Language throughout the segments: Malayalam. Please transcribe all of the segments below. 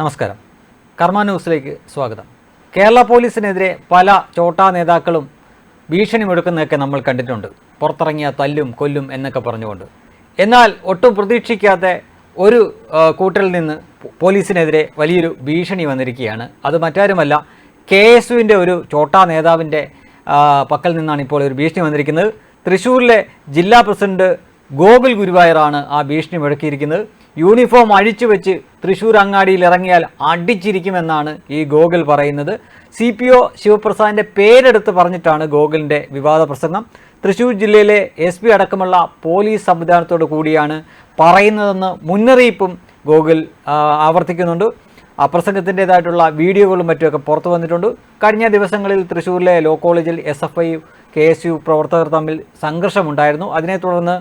നമസ്കാരം. കർമ്മ ന്യൂസിലേക്ക് സ്വാഗതം. കേരള പോലീസിനെതിരെ പല ചോട്ടാ നേതാക്കളും ഭീഷണി മുഴക്കുന്നതൊക്കെ നമ്മൾ കണ്ടിട്ടുണ്ട്. പുറത്തിറങ്ങിയ തല്ലും കൊല്ലും എന്നൊക്കെ പറഞ്ഞുകൊണ്ട്. എന്നാൽ ഒട്ടും പ്രതീക്ഷിക്കാത്ത ഒരു കൂട്ടിൽ നിന്ന് പോലീസിനെതിരെ വലിയൊരു ഭീഷണി വന്നിരിക്കുകയാണ്. അത് മറ്റാരുമല്ല കെ എസ് യുവിന്റെ ഒരു ചോട്ടാ നേതാവിന്റെ പക്കൽ നിന്നാണ് ഇപ്പോൾ ഒരു ഭീഷണി വന്നിരിക്കുന്നത്. തൃശ്ശൂരിലെ ജില്ലാ പ്രസിഡന്റ് ഗോകുൽ ഗുരുവായൂറാണ് ആ ഭീഷണി മുഴക്കിയിരിക്കുന്നത്. യൂണിഫോം അഴിച്ചു വെച്ച് തൃശൂർ അങ്ങാടിയിൽ ഇറങ്ങിയാൽ അടിച്ചിരിക്കുമെന്നാണ് ഈ ഗോകുൽ പറയുന്നത്. സി പി ഒ ശിവപ്രസാദിന്റെ പേരെടുത്ത് പറഞ്ഞിട്ടാണ് ഗോകുലിന്റെ വിവാദ പ്രസംഗം. തൃശ്ശൂർ ജില്ലയിലെ എസ് പി അടക്കമുള്ള പോലീസ് സംവിധാനത്തോട് കൂടിയാണ് പറയുന്നതെന്ന് മുന്നറിയിപ്പും ഗോകുൽ ആവർത്തിക്കുന്നുണ്ട്. ആ പ്രസംഗത്തിന്റെതായിട്ടുള്ള വീഡിയോകളും മറ്റുമൊക്കെ പുറത്തു വന്നിട്ടുണ്ട്. കഴിഞ്ഞ ദിവസങ്ങളിൽ തൃശ്ശൂരിലെ ലോ കോളേജിൽ S F I K S U പ്രവർത്തകർ തമ്മിൽ സംഘർഷമുണ്ടായിരുന്നു. അതിനെ തുടർന്ന്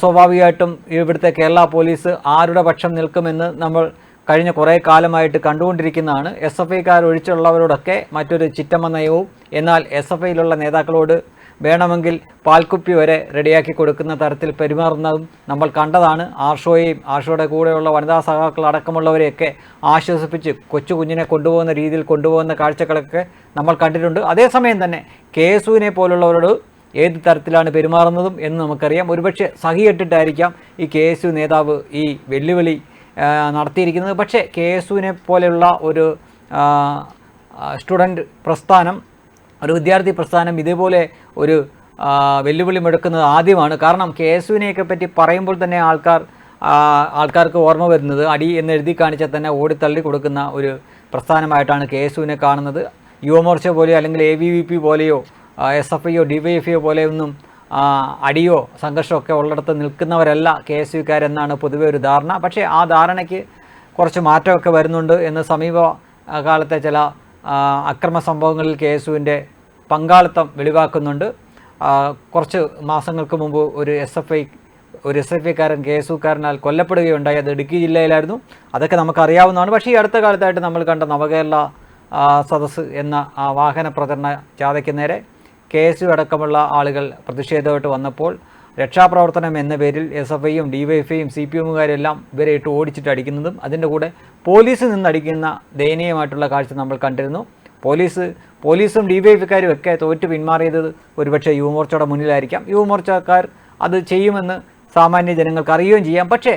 സ്വാഭാവികമായിട്ടും ഇവിടുത്തെ കേരള പോലീസ് ആരുടെ പക്ഷം നിൽക്കുമെന്ന് നമ്മൾ കഴിഞ്ഞ കുറേ കാലമായിട്ട് കണ്ടുകൊണ്ടിരിക്കുന്നതാണ്. എസ് എഫ് ഐക്കാർ ഒഴിച്ചുള്ളവരോടൊക്കെ മറ്റൊരു ചിറ്റമ്മ നയവും എന്നാൽ എസ് എഫ് ഐയിലുള്ള നേതാക്കളോട് വേണമെങ്കിൽ പാൽക്കുപ്പി വരെ റെഡിയാക്കി കൊടുക്കുന്ന തരത്തിൽ പെരുമാറുന്നതും നമ്മൾ കണ്ടതാണ്. ആർഷോയെയും ആർഷോയുടെ കൂടെയുള്ള വനിതാ സഹാക്കൾ അടക്കമുള്ളവരെയൊക്കെ ആശ്വസിപ്പിച്ച് കൊച്ചു കുഞ്ഞിനെ കൊണ്ടുപോകുന്ന രീതിയിൽ കൊണ്ടുപോകുന്ന കാഴ്ചകളൊക്കെ നമ്മൾ കണ്ടിട്ടുണ്ട്. അതേസമയം തന്നെ കെ പോലുള്ളവരോട് ഏത് തരത്തിലാണ് പെരുമാറുന്നതും എന്ന് നമുക്കറിയാം. ഒരുപക്ഷെ സഹിയിട്ടിട്ടായിരിക്കാം ഈ കെ എസ് യു നേതാവ് ഈ വെല്ലുവിളി നടത്തിയിരിക്കുന്നത്. പക്ഷേ കെ എസ് യുവിനെ പോലെയുള്ള ഒരു സ്റ്റുഡന്റ് പ്രസ്ഥാനം ഒരു വിദ്യാർത്ഥി പ്രസ്ഥാനം ഇതേപോലെ ഒരു വെല്ലുവിളി മുഴക്കുന്നത് ആദ്യമാണ്. കാരണം കെ എസ് യുവിനെയൊക്കെ പറ്റി പറയുമ്പോൾ തന്നെ ആൾക്കാർ ആൾക്കാർക്ക് ഓർമ്മ വരുന്നത് അടി എന്ന് എഴുതി കാണിച്ചാൽ തന്നെ ഓടിത്തള്ളി കൊടുക്കുന്ന ഒരു പ്രസ്ഥാനമായിട്ടാണ് കെ എസ് യുവിനെ കാണുന്നത്. യുവമോർച്ച പോലെയോ അല്ലെങ്കിൽ എ വി വി പി പോലെയോ എസ് എഫ് ഐയോ ഡി വൈ എഫ് ഐയോ പോലെയൊന്നും അടിയോ സംഘർഷമോ ഒക്കെ ഉള്ളിടത്ത് നിൽക്കുന്നവരല്ല കെ എസ് യുക്കാരെന്നാണ് പൊതുവെ ഒരു ധാരണ. പക്ഷേ ആ ധാരണയ്ക്ക് കുറച്ച് മാറ്റമൊക്കെ വരുന്നുണ്ട് എന്ന് സമീപ കാലത്തെ ചില അക്രമ സംഭവങ്ങളിൽ കെ എസ് യുവിന്റെ പങ്കാളിത്തം വെളിവാക്കുന്നുണ്ട്. കുറച്ച് മാസങ്ങൾക്ക് മുമ്പ് ഒരു എസ് എഫ് ഐ ഒരു എസ് എഫ് ഐക്കാരൻ കെ എസ് യുക്കാരനാൽ കൊല്ലപ്പെടുകയുണ്ടായി. അത് ഇടുക്കി ജില്ലയിലായിരുന്നു. അതൊക്കെ നമുക്കറിയാവുന്നതാണ്. പക്ഷേ ഈ അടുത്ത കാലത്തായിട്ട് നമ്മൾ കണ്ട നവകേരള സദസ് എന്ന ആ വാഹന പ്രചരണ ജാഥയ്ക്ക് നേരെ കെ എസ് യു അടക്കമുള്ള ആളുകൾ പ്രതിഷേധമായിട്ട് വന്നപ്പോൾ രക്ഷാപ്രവർത്തനം എന്ന പേരിൽ എസ് എഫ് ഐയും ഡി വൈ സി പി എമ്മുകാരെല്ലാം ഇവരെ ഇട്ട് ഓടിച്ചിട്ട് അടിക്കുന്നതും അതിന്റെ കൂടെ പോലീസിൽ നിന്നടിക്കുന്ന ദയനീയമായിട്ടുള്ള കാഴ്ച നമ്മൾ കണ്ടിരുന്നു. പോലീസ് പോലീസും ഡി വൈ എഫുകാരും ഒക്കെ തോറ്റ് പിന്മാറിയത് ഒരുപക്ഷെ യുവമോർച്ചയുടെ മുന്നിലായിരിക്കാം. യുവമോർച്ചക്കാർ അത് ചെയ്യുമെന്ന് സാമാന്യ ജനങ്ങൾക്ക് അറിയുകയും ചെയ്യാം. പക്ഷേ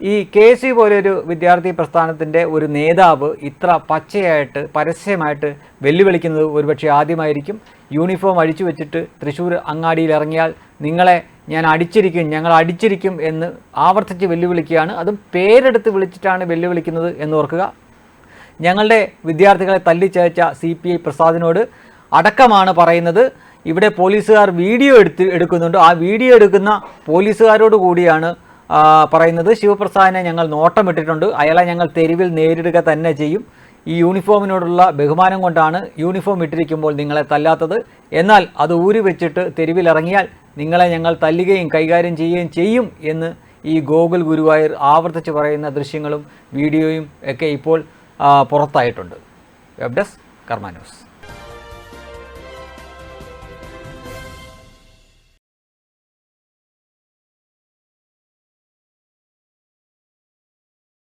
ഈ കെ സി പോലൊരു വിദ്യാർത്ഥി പ്രസ്ഥാനത്തിന്റെ ഒരു നേതാവ് ഇത്ര പച്ചയായിട്ട് പരസ്യമായിട്ട് വെല്ലുവിളിക്കുന്നത് ഒരുപക്ഷെ ആദ്യമായിരിക്കും. യൂണിഫോം അഴിച്ചു വെച്ചിട്ട് തൃശ്ശൂർ അങ്ങാടിയിൽ ഇറങ്ങിയാൽ നിങ്ങളെ ഞാൻ അടിച്ചിരിക്കും ഞങ്ങൾ അടിച്ചിരിക്കും എന്ന് ആവർത്തിച്ച് വെല്ലുവിളിക്കുകയാണ്. അതും പേരെടുത്ത് വിളിച്ചിട്ടാണ് വെല്ലുവിളിക്കുന്നത് എന്ന് ഓർക്കുക. ഞങ്ങളുടെ വിദ്യാർത്ഥികളെ തല്ലിച്ചേച്ച സി പി ഐ പ്രസാദിനോട് അടക്കമാണ് പറയുന്നത്. ഇവിടെ പോലീസുകാർ വീഡിയോ എടുത്ത് എടുക്കുന്നുണ്ട്. ആ വീഡിയോ എടുക്കുന്ന പോലീസുകാരോട് കൂടിയാണ് പറയുന്നത് ശിവപ്രസാദിനെ ഞങ്ങൾ നോട്ടമിട്ടിട്ടുണ്ട്. അയാളെ ഞങ്ങൾ തെരുവിൽ നേരിടുക തന്നെ ചെയ്യും. ഈ യൂണിഫോമിനോടുള്ള ബഹുമാനം കൊണ്ടാണ് യൂണിഫോം ഇട്ടിരിക്കുമ്പോൾ നിങ്ങളെ തല്ലാത്തത്. എന്നാൽ അത് ഊരി വെച്ചിട്ട് തെരുവിലിറങ്ങിയാൽ നിങ്ങളെ ഞങ്ങൾ തല്ലുകയും കൈകാര്യം ചെയ്യുകയും ചെയ്യും എന്ന് ഈ ഗോകുൽ ഗുരുവായൂർ ആവർത്തിച്ച് പറയുന്ന ദൃശ്യങ്ങളും വീഡിയോയും ഒക്കെ ഇപ്പോൾ പുറത്തായിട്ടുണ്ട്. Web desk Karma news